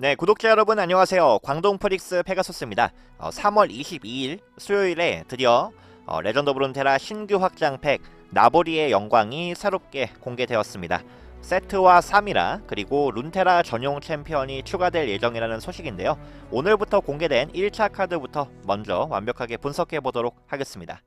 네, 구독자 여러분 안녕하세요. 광동 프릭스 페가소스입니다. 어, 3월 22일 수요일에 드디어 어, 레전드 오브 룬테라 신규 확장팩 나보리의 영광이 새롭게 공개되었습니다. 세트와 3이라 그리고 룬테라 전용 챔피언이 추가될 예정이라는 소식인데요. 오늘부터 공개된 1차 카드부터 먼저 완벽하게 분석해 보도록 하겠습니다.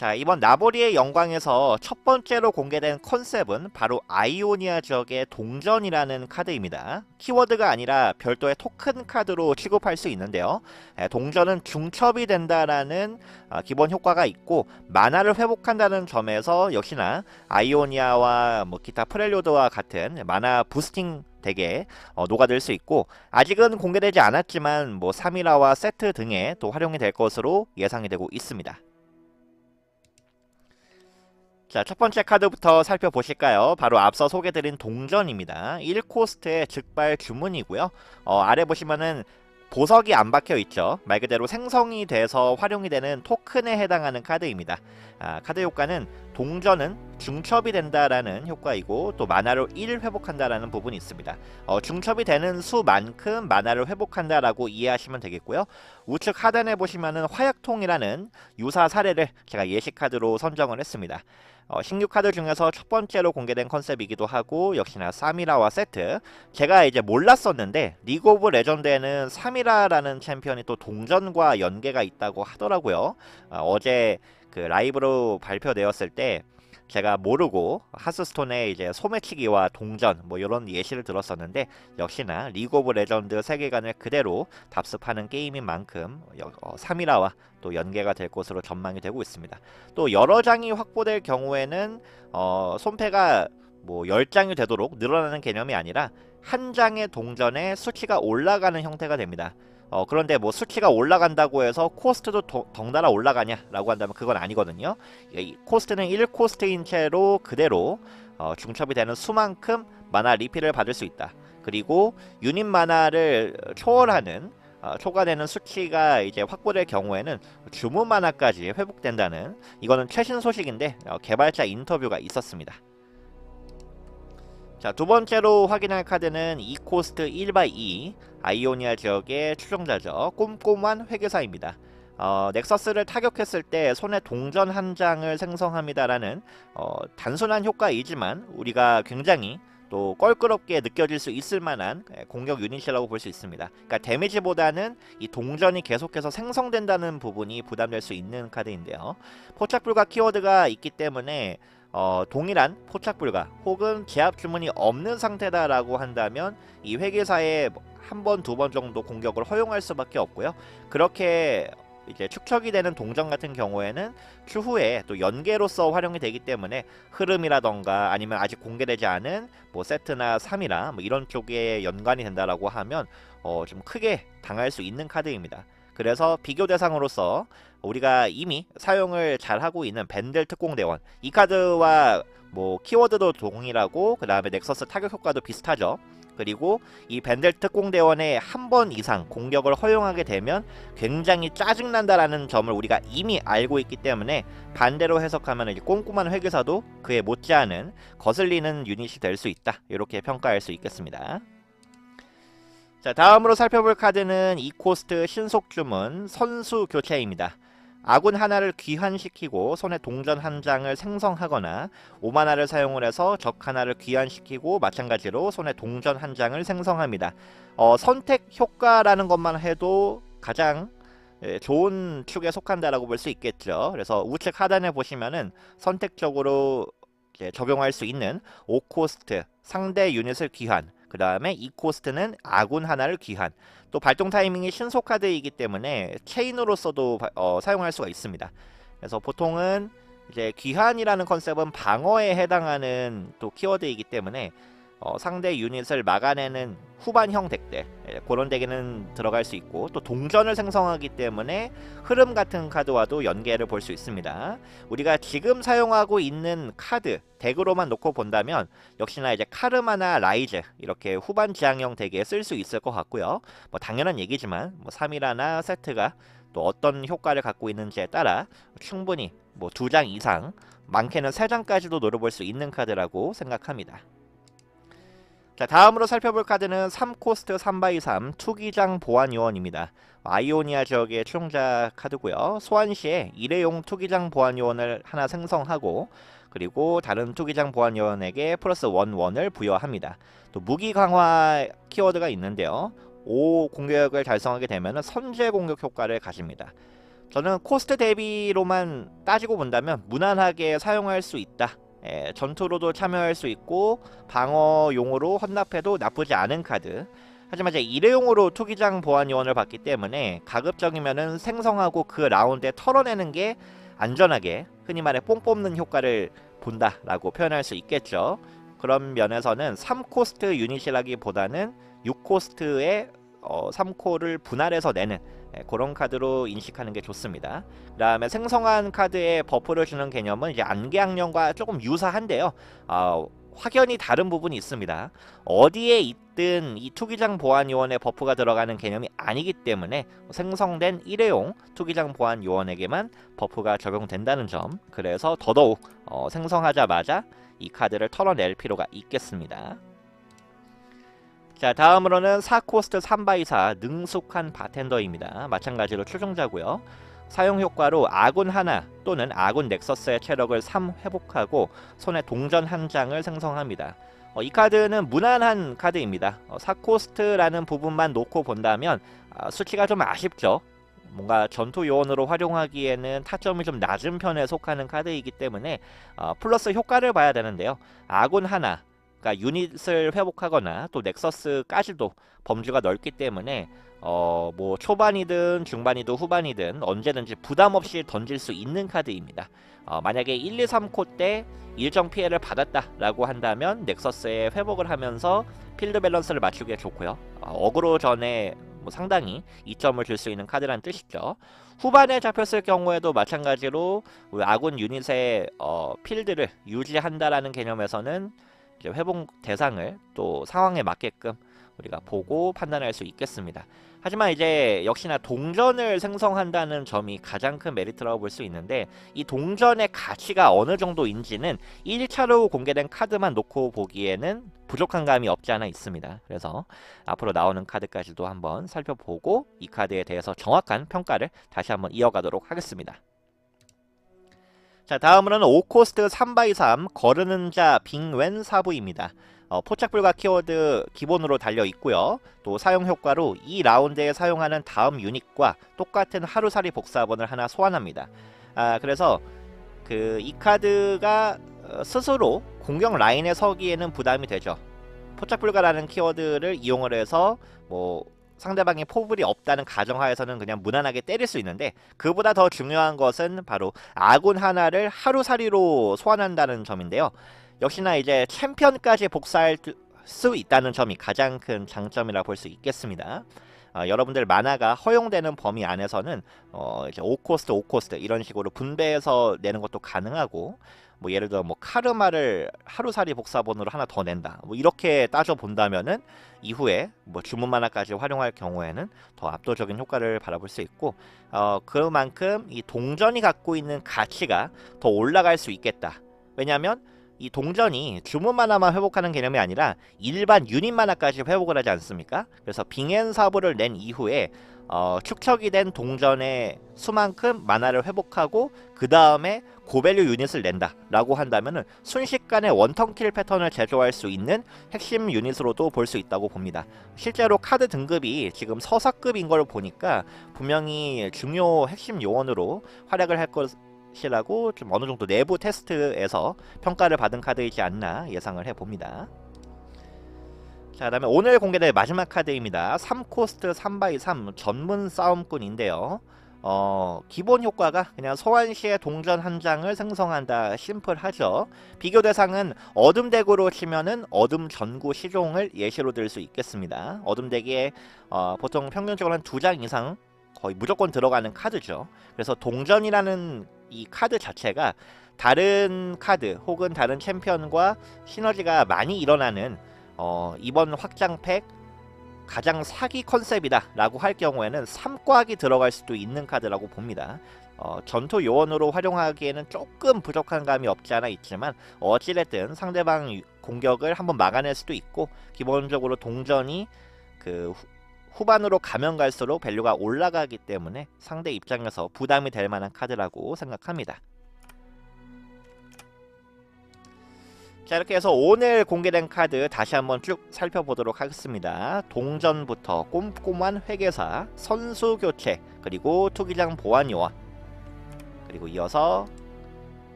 자 이번 나보리의 영광에서 첫 번째로 공개된 컨셉은 바로 아이오니아 지역의 동전이라는 카드입니다. 키워드가 아니라 별도의 토큰 카드로 취급할 수 있는데요. 에, 동전은 중첩이 된다라는 아, 기본 효과가 있고 만화를 회복한다는 점에서 역시나 아이오니아와 뭐 기타 프렐료드와 같은 만화 부스팅 덱에 어, 녹아들 수 있고 아직은 공개되지 않았지만 뭐 3이라와 세트 등에 또 활용이 될 것으로 예상이 되고 있습니다. 자, 첫 번째 카드부터 살펴보실까요? 바로 앞서 소개드린 동전입니다. 1코스트의 즉발 주문이고요. 어, 아래 보시면은 보석이 안 박혀 있죠. 말 그대로 생성이 돼서 활용이 되는 토큰에 해당하는 카드입니다. 아, 카드 효과는 동전은 중첩이 된다라는 효과이고 또 만화를 1 회복한다라는 부분이 있습니다. 어, 중첩이 되는 수만큼 만화를 회복한다라고 이해하시면 되겠고요. 우측 하단에 보시면은 화약통이라는 유사 사례를 제가 예시 카드로 선정을 했습니다. 어, 신규 카드 중에서 첫 번째로 공개된 컨셉이기도 하고 역시나 사미라와 세트 제가 이제 몰랐었는데 리그 오브 레전드에는 사미라라는 챔피언이 또 동전과 연계가 있다고 하더라고요 어, 어제 그 라이브로 발표되었을 때 제가 모르고 하스스톤에 이제 소매치기와 동전 뭐 이런 예시를 들었었는데 역시나 리그 오브 레전드 세계관을 그대로 답습하는 게임인 만큼 여- 어, 사미라와 또 연계가 될 것으로 전망이 되고 있습니다. 또 여러 장이 확보될 경우에는 어, 손패가 뭐 10장이 되도록 늘어나는 개념이 아니라 한 장의 동전의 수치가 올라가는 형태가 됩니다. 어, 그런데 뭐 수치가 올라간다고 해서 코스트도 더- 덩달아 올라가냐 라고 한다면 그건 아니거든요. 이 코스트는 1코스트인 채로 그대로 어, 중첩이 되는 수만큼 만화 리필을 받을 수 있다. 그리고 유닛 만화를 초월하는 어, 초과되는 수치가 이제 확보될 경우에는 주문 만화까지 회복된다는 이거는 최신 소식인데 어, 개발자 인터뷰가 있었습니다. 자, 두 번째로 확인할 카드는 2코스트 1x2 아이오니아 지역의 추종자죠. 꼼꼼한 회계사입니다. 어, 넥서스를 타격했을 때 손에 동전 한 장을 생성합니다라는 어, 단순한 효과이지만 우리가 굉장히 또 껄끄럽게 느껴질 수 있을 만한 예, 공격 유닛이라고 볼 수 있습니다. 그러니까 데미지보다는 이 동전이 계속해서 생성된다는 부분이 부담될 수 있는 카드인데요. 포착 불가 키워드가 있기 때문에 어, 동일한 포착 불가 혹은 제압 주문이 없는 상태다라고 한다면 이 회계사에 한 번, 두 번 정도 공격을 허용할 수밖에 없고요. 그렇게 이제 축척이 되는 동전 같은 경우에는 추후에 또 연계로서 활용이 되기 때문에 흐름이라던가 아니면 아직 공개되지 않은 뭐 세트나 3이라 뭐 이런 쪽에 연관이 된다라고 하면 어, 좀 크게 당할 수 있는 카드입니다. 그래서 비교 대상으로서 우리가 이미 사용을 잘 하고 있는 밴델 특공대원 이 카드와 뭐 키워드도 동일하고 그 다음에 넥서스 타격 효과도 비슷하죠. 그리고 이 밴델 특공대원에 한번 이상 공격을 허용하게 되면 굉장히 짜증난다라는 점을 우리가 이미 알고 있기 때문에 반대로 해석하면 이제 꼼꼼한 회계사도 그에 못지않은 거슬리는 유닛이 될 수 있다 이렇게 평가할 수 있겠습니다. 자 다음으로 살펴볼 카드는 이코스트 신속 주문 선수 교체입니다. 아군 하나를 귀환시키고 손에 동전 한 장을 생성하거나 오만화를 사용을 해서 적 하나를 귀환시키고 마찬가지로 손에 동전 한 장을 생성합니다. 어, 선택 효과라는 것만 해도 가장 예, 좋은 축에 속한다라고 볼 수 있겠죠. 그래서 우측 하단에 보시면은 선택적으로 이제 적용할 수 있는 5코스트 상대 유닛을 귀환 그 다음에 2코스트는 아군 하나를 귀환 또 발동 타이밍이 신속 카드이기 때문에 체인으로서도 바- 어, 사용할 수가 있습니다. 그래서 보통은 이제 귀환이라는 컨셉은 방어에 해당하는 또 키워드이기 때문에 어, 상대 유닛을 막아내는 후반형 덱들 예, 그런 덱에는 들어갈 수 있고 또 동전을 생성하기 때문에 흐름 같은 카드와도 연계를 볼 수 있습니다. 우리가 지금 사용하고 있는 카드 덱으로만 놓고 본다면 역시나 이제 카르마나 라이즈 이렇게 후반 지향형 덱에 쓸 수 있을 것 같고요. 뭐 당연한 얘기지만 뭐 3이라나 세트가 또 어떤 효과를 갖고 있는지에 따라 충분히 뭐 두 장 이상 많게는 세 장까지도 노려볼 수 있는 카드라고 생각합니다. 자 다음으로 살펴볼 카드는 3코스트 3x3 투기장 보안 요원입니다. 아이오니아 지역의 추종자 카드고요. 소환 시에 일회용 투기장 보안 요원을 하나 생성하고 그리고 다른 투기장 보안 요원에게 플러스 1, 1을 부여합니다. 또 무기 강화 키워드가 있는데요. 5 공격을 달성하게 되면 선제 공격 효과를 가집니다. 저는 코스트 대비로만 따지고 본다면 무난하게 사용할 수 있다. 예, 전투로도 참여할 수 있고 방어용으로 헌납해도 나쁘지 않은 카드. 하지만 이제 일회용으로 투기장 보안 요원을 받기 때문에 가급적이면은 생성하고 그 라운드에 털어내는 게 안전하게 흔히 말해 뽕 뽑는 효과를 본다라고 표현할 수 있겠죠. 그런 면에서는 3코스트 유닛이라기보다는 6코스트의 어, 3코를 분할해서 내는 예, 그런 카드로 인식하는 게 좋습니다. 그 다음에 생성한 카드에 버프를 주는 개념은 이제 안개학령과 조금 유사한데요. 어, 확연히 다른 부분이 있습니다. 어디에 있든 이 투기장 보안 요원의 버프가 들어가는 개념이 아니기 때문에 생성된 일회용 투기장 보안 요원에게만 버프가 적용된다는 점. 그래서 더더욱 어, 생성하자마자 이 카드를 털어낼 필요가 있겠습니다. 자 다음으로는 4코스트 3x4 능숙한 바텐더입니다. 마찬가지로 추종자고요. 사용 효과로 아군 하나 또는 아군 넥서스의 체력을 3 회복하고 손에 동전 한 장을 생성합니다. 어, 이 카드는 무난한 카드입니다. 어, 4코스트라는 부분만 놓고 본다면 아, 수치가 좀 아쉽죠. 뭔가 전투 요원으로 활용하기에는 타점이 좀 낮은 편에 속하는 카드이기 때문에 어, 플러스 효과를 봐야 되는데요. 아군 하나 그러니까 유닛을 회복하거나 또 넥서스까지도 범주가 넓기 때문에 어 뭐 초반이든 중반이든 후반이든 언제든지 부담 없이 던질 수 있는 카드입니다. 어 만약에 1, 2, 3코 때 일정 피해를 받았다라고 한다면 넥서스에 회복을 하면서 필드 밸런스를 맞추기에 좋고요. 어, 어그로 전에 뭐 상당히 이점을 줄 수 있는 카드란 뜻이죠. 후반에 잡혔을 경우에도 마찬가지로 아군 유닛의 어, 필드를 유지한다라는 개념에서는 회복 대상을 또 상황에 맞게끔 우리가 보고 판단할 수 있겠습니다. 하지만 이제 역시나 동전을 생성한다는 점이 가장 큰 메리트라고 볼 수 있는데 이 동전의 가치가 어느 정도인지는 1차로 공개된 카드만 놓고 보기에는 부족한 감이 없지 않아 있습니다. 그래서 앞으로 나오는 카드까지도 한번 살펴보고 이 카드에 대해서 정확한 평가를 다시 한번 이어가도록 하겠습니다. 자 다음으로는 5코스트 3x3 거르는 자 빙웬 사부입니다. 어, 포착 불가 키워드 기본으로 달려 있고요. 또 사용 효과로 이 라운드에 사용하는 다음 유닛과 똑같은 하루살이 복사본을 하나 소환합니다. 아 그래서 그 이 카드가 어, 스스로 공격 라인에 서기에는 부담이 되죠. 포착 불가라는 키워드를 이용을 해서 뭐 상대방의 포불이 없다는 가정하에서는 그냥 무난하게 때릴 수 있는데 그보다 더 중요한 것은 바로 아군 하나를 하루살이로 소환한다는 점인데요. 역시나 이제 챔피언까지 복사할 수 있다는 점이 가장 큰 장점이라 볼 수 있겠습니다. 어, 여러분들 만화가 허용되는 범위 안에서는 어, 이제 5코스트, 5코스트 이런 식으로 분배해서 내는 것도 가능하고 뭐 예를 들어 뭐 카르마를 하루살이 복사본으로 하나 더 낸다. 뭐 이렇게 따져 본다면은 이후에 뭐 주문 만화까지 활용할 경우에는 더 압도적인 효과를 바라볼 수 있고 어 그만큼 이 동전이 갖고 있는 가치가 더 올라갈 수 있겠다. 왜냐하면 이 동전이 주문 만화만 회복하는 개념이 아니라 일반 유닛 만화까지 회복을 하지 않습니까? 그래서 빙엔 사부를 낸 이후에 어, 축적이 된 동전의 수만큼 만화를 회복하고 그 다음에 고밸류 유닛을 낸다 라고 한다면은 순식간에 원턴킬 패턴을 제조할 수 있는 핵심 유닛으로도 볼 수 있다고 봅니다. 실제로 카드 등급이 지금 서사급인 걸 보니까 분명히 중요 핵심 요원으로 활약을 할 것. 이라고 좀 어느 정도 내부 테스트에서 평가를 받은 카드이지 않나 예상을 해봅니다. 자, 그다음에 오늘 공개될 마지막 카드입니다. 3코스트 3x3 전문 싸움꾼인데요. 어, 기본 효과가 그냥 소환 시에 동전 한 장을 생성한다. 심플하죠. 비교 대상은 어둠 덱으로 치면은 어둠 전구 시종을 예시로 들 수 있겠습니다. 어둠 덱에 어, 보통 평균적으로 한 두 장 이상 거의 무조건 들어가는 카드죠. 그래서 동전이라는 이 카드 자체가 다른 카드 혹은 다른 챔피언과 시너지가 많이 일어나는 어, 이번 확장팩 가장 사기 컨셉이다 라고 할 경우에는 3꽉이 들어갈 수도 있는 카드라고 봅니다. 어, 전투 요원으로 활용하기에는 조금 부족한 감이 없지 않아 있지만 어찌됐든 상대방 공격을 한번 막아낼 수도 있고 기본적으로 동전이 그 후, 후반으로 가면 갈수록 밸류가 올라가기 때문에 상대 입장에서 부담이 될 만한 카드라고 생각합니다. 자 이렇게 해서 오늘 공개된 카드 다시 한번 쭉 살펴보도록 하겠습니다. 동전부터 꼼꼼한 회계사, 선수 교체, 그리고 투기장 보안 요원, 그리고 이어서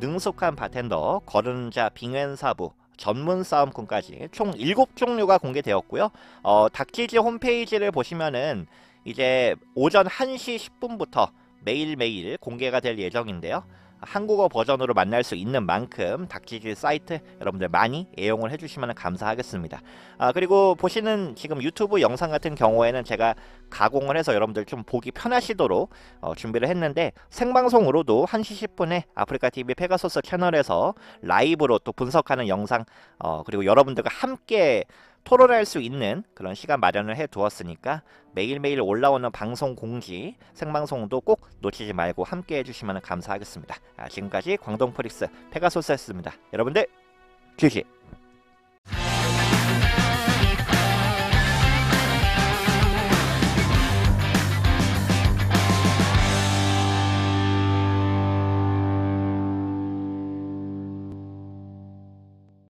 능숙한 바텐더, 거른자 빙웬사부, 전문 싸움꾼까지 총 7종류가 공개되었고요. 어, 닥치지 홈페이지를 보시면은 이제 오전 1시 10분부터 매일매일 공개가 될 예정인데요. 한국어 버전으로 만날 수 있는 만큼 닥치질 사이트 여러분들 많이 애용을 해주시면 감사하겠습니다. 아 그리고 보시는 지금 유튜브 영상 같은 경우에는 제가 가공을 해서 여러분들 좀 보기 편하시도록 어, 준비를 했는데 생방송으로도 1시 10분에 아프리카 TV 페가소스 채널에서 라이브로 또 분석하는 영상 어, 그리고 여러분들과 함께 토론할 수 있는 그런 시간 마련을 해 두었으니까 매일매일 올라오는 방송 공지 생방송도 꼭 놓치지 말고 함께 해주시면 감사하겠습니다. 아, 지금까지 광동 프릭스 페가소스였습니다. 여러분들 주시